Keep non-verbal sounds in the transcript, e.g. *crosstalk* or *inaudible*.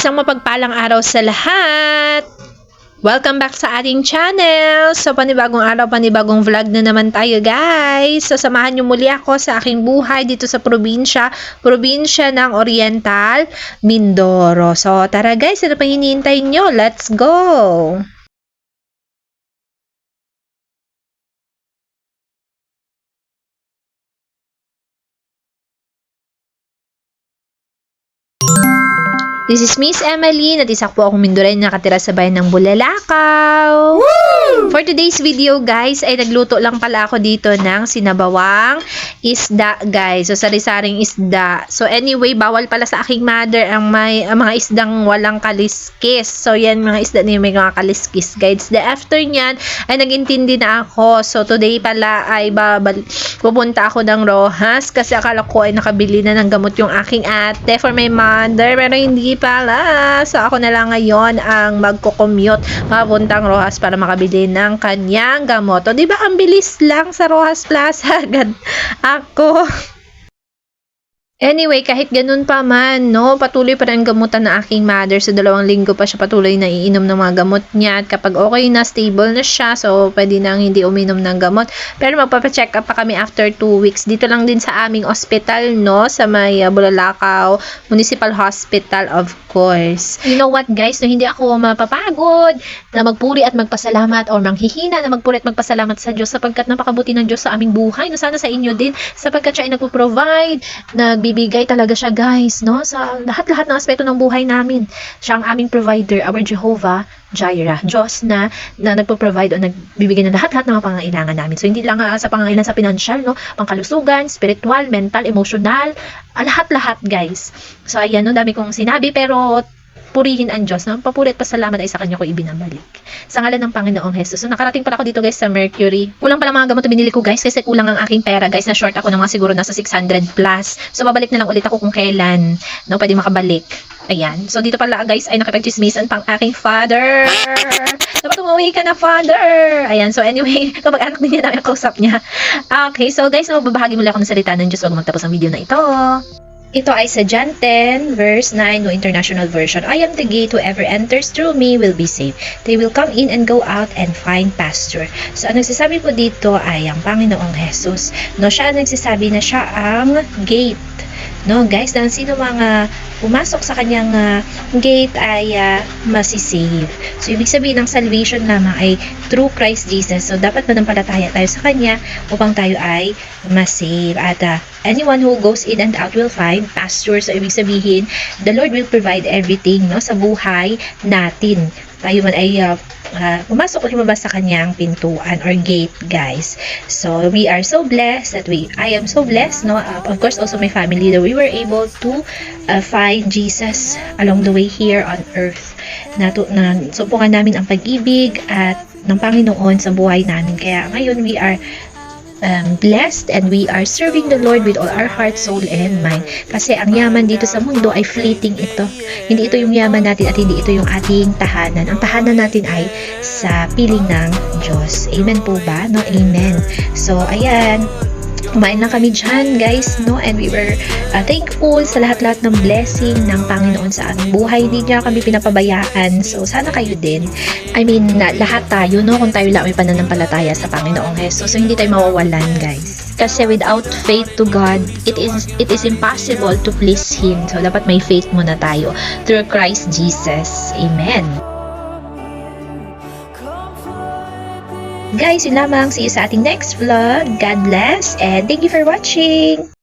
Isang mapagpalang araw sa lahat! Welcome back sa ating channel! So, panibagong araw, panibagong vlog na naman tayo, guys! So, samahan niyo muli ako sa aking buhay dito sa probinsya, probinsya ng Oriental, Mindoro. So, tara guys, ano pa hinihintay nyo? Let's go! This is Miss Emily, at isa po akong Mindoray na nakatira sa bayan ng Bulalakaw. For today's video, guys, ay nagluto lang pala ako dito ng sinabawang isda, guys. So, sari-saring isda. So, anyway, bawal pala sa aking mother ang, may, ang mga isdang walang kaliskis. So, yan, mga isda na may mga kaliskis, guys. The after nyan, ay nagintindi na ako. So, today pala ay babal, pupunta ako ng Rojas kasi akala ko ay nakabili na ng gamot yung aking ate for my mother. Pero hindi pala. So, ako na lang ngayon ang magko-commute papuntang Rojas para makabili ng kanyang gamot. O, di ba ang bilis lang sa Rojas Plaza? *laughs* Agad ako. Anyway, kahit ganun pa man, no, patuloy pa rin gamutan ng aking mother. Sa dalawang linggo pa siya patuloy na iinom ng mga gamot niya. At kapag okay na, stable na siya, so pwede nang hindi uminom ng gamot. Pero magpapacheck up pa kami after 2 weeks. Dito lang din sa aming hospital, no, sa may uh, Bulalakaw Municipal Hospital, of course. You know what, guys, no, hindi ako mapapagod na magpuri at magpasalamat or manghihina na magpuri at magpasalamat sa Diyos sapagkat napakabuti ng Diyos sa aming buhay. No, sana sa inyo din, sapagkat siya ay nagpo-provide, nagbibigay talaga siya, guys, no, sa lahat-lahat ng aspeto ng buhay namin. Siya ang aming provider, our Jehovah Jireh, Diyos na, na nagpo-provide o nagbibigay ng lahat-lahat ng mga pangangailangan namin. So, hindi lang ah, sa pangangailangan sa financial, no, pangkalusugan, spiritual, mental, emotional, ah, lahat-lahat, guys. So, ayan, no, dami kong sinabi, pero purihin ang Diyos. No? Papuri at pasalamat ay sa Kanya ko ibinabalik. Sa ngalan ng Panginoong Jesus. So, nakarating pala ako dito guys sa Mercury. Kulang pala mga gamot binili ko guys kasi kulang ang aking pera guys na short ako ng mga siguro nasa 600 plus. So, babalik na lang ulit ako kung kailan. No, pwede makabalik. Ayan. So, dito pala guys ay nakipag-chismisan pang aking father. *laughs* Dapat umuwi ka na, father. Ayan. So, anyway, *laughs* kapag anak din niya namin ang kausap niya. Okay. So, guys, magbabahagi muli ako ng salita ng Diyos. Huwag magtapos ang video na ito. Ito ay sa John 10, verse 9, no International Version. I am the gate, whoever enters through me will be saved. They will come in and go out and find pasture. So, ang nagsasabi po dito ay ang Panginoong Jesus. No, siya ang nagsasabi na siya ang gate. No, guys, na sino mga pumasok sa kanyang ah, gate ay uh, masisave. So, ibig sabihin ng salvation lamang ay through Christ Jesus. So, dapat manampalataya tayo sa Kanya upang tayo ay masave. At ah, anyone who goes in and out will find pasture. So, ibig sabihin, the Lord will provide everything no, sa buhay natin. Tayo man ay ah, ah, pumasok o lumabas sa kanyang pintuan or gate, guys. So, we are so blessed that we, I am so blessed, no? Uh, of course, also my family that we were able to uh, find Jesus along the way here on earth. Na, na supukan namin ang pag-ibig at ng Panginoon sa buhay namin. Kaya ngayon we are um, blessed and we are serving the Lord with all our heart, soul, and mind. Kasi ang yaman dito sa mundo ay fleeting ito. Hindi ito yung yaman natin at hindi ito yung ating tahanan. Ang tahanan natin ay sa piling ng Diyos. Amen po ba? No? Amen. So, ayan kumain lang kami dyan guys no? And we were uh, thankful sa lahat-lahat ng blessing ng Panginoon sa aming buhay. Hindi niya kami pinapabayaan. So sana kayo din. I mean na, lahat tayo no? Kung tayo lang may pananampalataya sa Panginoong Jesus so hindi tayo mawawalan guys. Kasi without faith to God it is it is impossible to please Him. So dapat may faith muna tayo through Christ Jesus. Amen Guys, yun lamang. See you sa ating next vlog. God bless and thank you for watching!